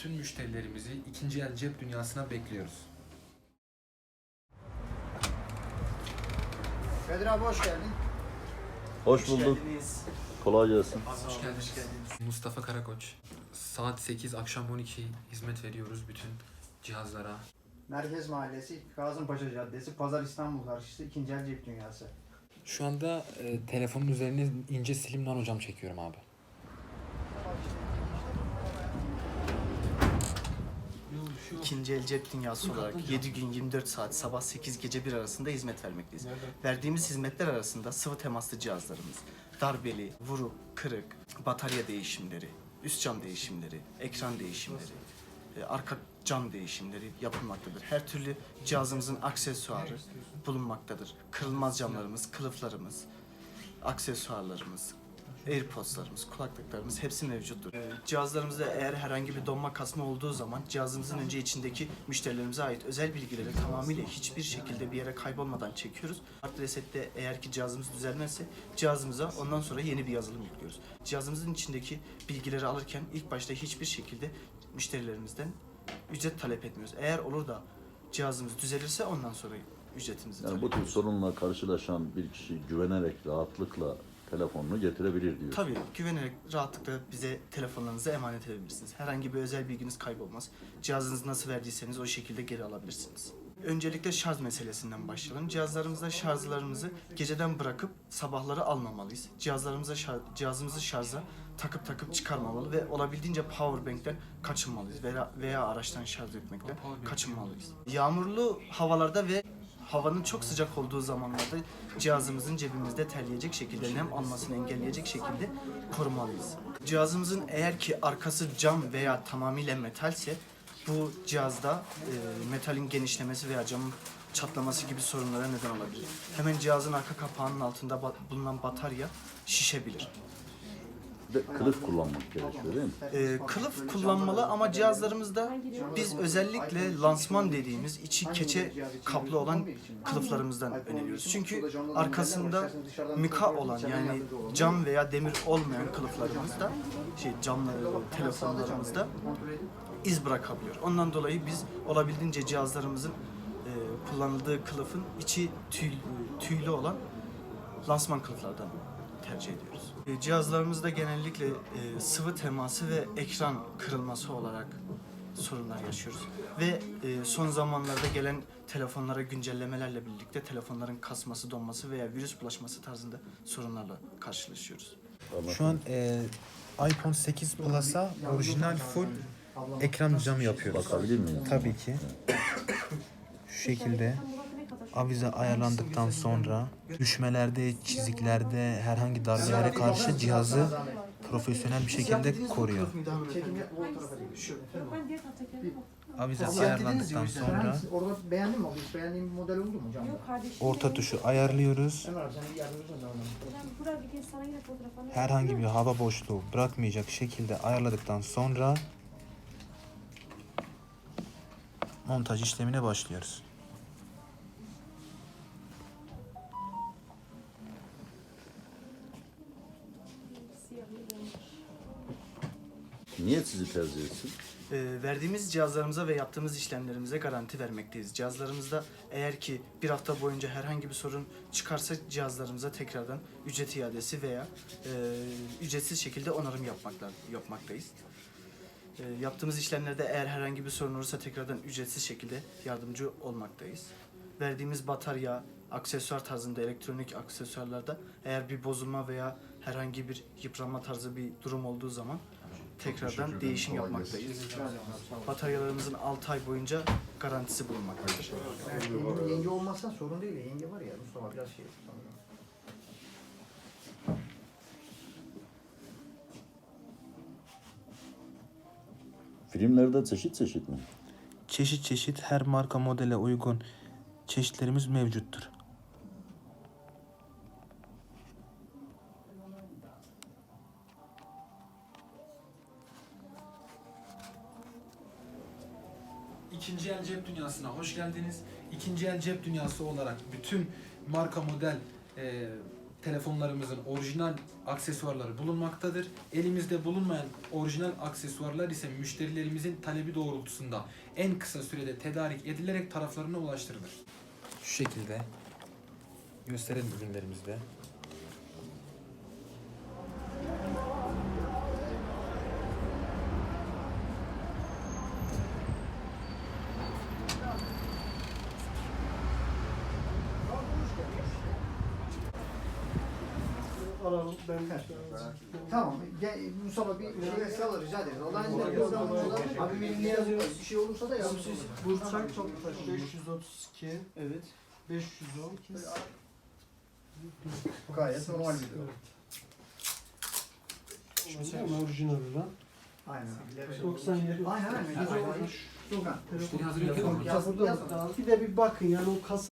bütün müşterilerimizi ikinci el cep dünyasına bekliyoruz. Kadir abi hoş geldin. Hoş bulduk. Kolay gelsin. Hoş geldiniz. Mustafa Karakoç. Saat 8, akşam 12 hizmet veriyoruz bütün cihazlara. Merkez Mahallesi, Kazımpaşa Caddesi, Pazar İstanbul karşısı ikinci el cep dünyası. Şu anda e, telefonun üzerine ince silim nano cam çekiyorum abi. İkinci el cep dünyası olarak 7 gün 24 saat sabah 8 gece 1 arasında hizmet vermekteyiz. Verdiğimiz hizmetler arasında sıvı temaslı cihazlarımız, darbeli, vuruk, kırık, batarya değişimleri, üst cam değişimleri, ekran değişimleri, e, arka cam değişimleri yapılmaktadır. Her türlü cihazımızın aksesuarı bulunmaktadır. Kırılmaz camlarımız, kılıflarımız, aksesuarlarımız, AirPods'larımız, kulaklıklarımız hepsi mevcuttur. Ee, Cihazlarımızda eğer herhangi bir donma kasma olduğu zaman cihazımızın önce içindeki müşterilerimize ait özel bilgileri tamamıyla hiçbir şekilde bir yere kaybolmadan çekiyoruz. Hard resette eğer ki cihazımız düzelmezse cihazımıza ondan sonra yeni bir yazılım yüklüyoruz. Cihazımızın içindeki bilgileri alırken ilk başta hiçbir şekilde müşterilerimizden ücret talep etmiyoruz. Eğer olur da cihazımız düzelirse ondan sonra ücretimizi Yani talep bu tür sorunla karşılaşan bir kişi güvenerek, rahatlıkla telefonunu getirebilir diyor. Tabii güvenerek rahatlıkla bize telefonlarınızı emanet edebilirsiniz. Herhangi bir özel bilginiz kaybolmaz. Cihazınızı nasıl verdiyseniz o şekilde geri alabilirsiniz. Öncelikle şarj meselesinden başlayalım. Cihazlarımızda şarjlarımızı geceden bırakıp sabahları almamalıyız. Cihazlarımıza şar- cihazımızı şarja takıp takıp çıkarmamalı ve olabildiğince powerbank'ten kaçınmalıyız veya, veya araçtan şarj etmekten kaçınmalıyız. Yağmurlu havalarda ve havanın çok sıcak olduğu zamanlarda cihazımızın cebimizde terleyecek şekilde nem almasını engelleyecek şekilde korumalıyız. Cihazımızın eğer ki arkası cam veya tamamıyla metalse bu cihazda e, metalin genişlemesi veya camın çatlaması gibi sorunlara neden olabilir. Hemen cihazın arka kapağının altında bulunan batarya şişebilir. Ve kılıf kullanmak gerekiyor değil mi? Ee, kılıf kullanmalı ama cihazlarımızda biz özellikle lansman dediğimiz içi keçe kaplı olan kılıflarımızdan öneriyoruz. Çünkü arkasında mika olan yani cam veya demir olmayan kılıflarımızda şey camları telefonlarımızda iz bırakabiliyor. Ondan dolayı biz olabildiğince cihazlarımızın e, kullanıldığı kılıfın içi tüy, tüylü olan lansman kılıflardan tercih ediyoruz. E, Cihazlarımızda genellikle e, sıvı teması ve ekran kırılması olarak sorunlar yaşıyoruz. Ve e, son zamanlarda gelen telefonlara güncellemelerle birlikte telefonların kasması, donması veya virüs bulaşması tarzında sorunlarla karşılaşıyoruz. Şu an e, iPhone 8 Plus'a orijinal full ekran camı yapıyoruz. Bakabilir miyim? Tabii ki. Şu şekilde avize ayarlandıktan sonra düşmelerde, çiziklerde, herhangi darbelere karşı cihazı profesyonel bir şekilde koruyor. Avize ayarlandıktan sonra Orada beğendin mi? abi? Hiç beğendiğin bir model oldu mu camda? Yok kardeşim. orta tuşu ayarlıyoruz. Herhangi bir hava boşluğu bırakmayacak şekilde ayarladıktan sonra montaj işlemine başlıyoruz. Niye sizi tercih etsin? E, verdiğimiz cihazlarımıza ve yaptığımız işlemlerimize garanti vermekteyiz. Cihazlarımızda eğer ki bir hafta boyunca herhangi bir sorun çıkarsa cihazlarımıza tekrardan ücret iadesi veya e, ücretsiz şekilde onarım yapmakla, yapmaktayız. E, yaptığımız işlemlerde eğer herhangi bir sorun olursa tekrardan ücretsiz şekilde yardımcı olmaktayız. Verdiğimiz batarya, aksesuar tarzında elektronik aksesuarlarda eğer bir bozulma veya herhangi bir yıpranma tarzı bir durum olduğu zaman tekrardan değişim yapmaktayız. Bataryalarımızın 6 ay boyunca garantisi bulunmaktadır. Yenge, yenge olmazsa sorun değil. Yenge var ya Mustafa biraz şey. Filmlerde çeşit çeşit mi? Çeşit çeşit her marka modele uygun çeşitlerimiz mevcuttur. İkinci el cep dünyasına hoş geldiniz. İkinci el cep dünyası olarak bütün marka model e, telefonlarımızın orijinal aksesuarları bulunmaktadır. Elimizde bulunmayan orijinal aksesuarlar ise müşterilerimizin talebi doğrultusunda en kısa sürede tedarik edilerek taraflarına ulaştırılır. Şu şekilde gösterelim ürünlerimizde. Alalım ben Tamam. Gel, Mustafa bir şey sağla rica ederiz. Allah'ın izniyle program olursa, abi benim ne yazıyor? Bir şey olursa da olun. Burçak Toptaş 532 Evet. 510 Gayet normal bir durum. Şimdi orijinali lan. Aynen. 97 Aynen aynen. Güzel olmuş. Müşteri hazır yok Telefon mu? yaz- burada yaz- mı? Bir de bir bakın yani o kasa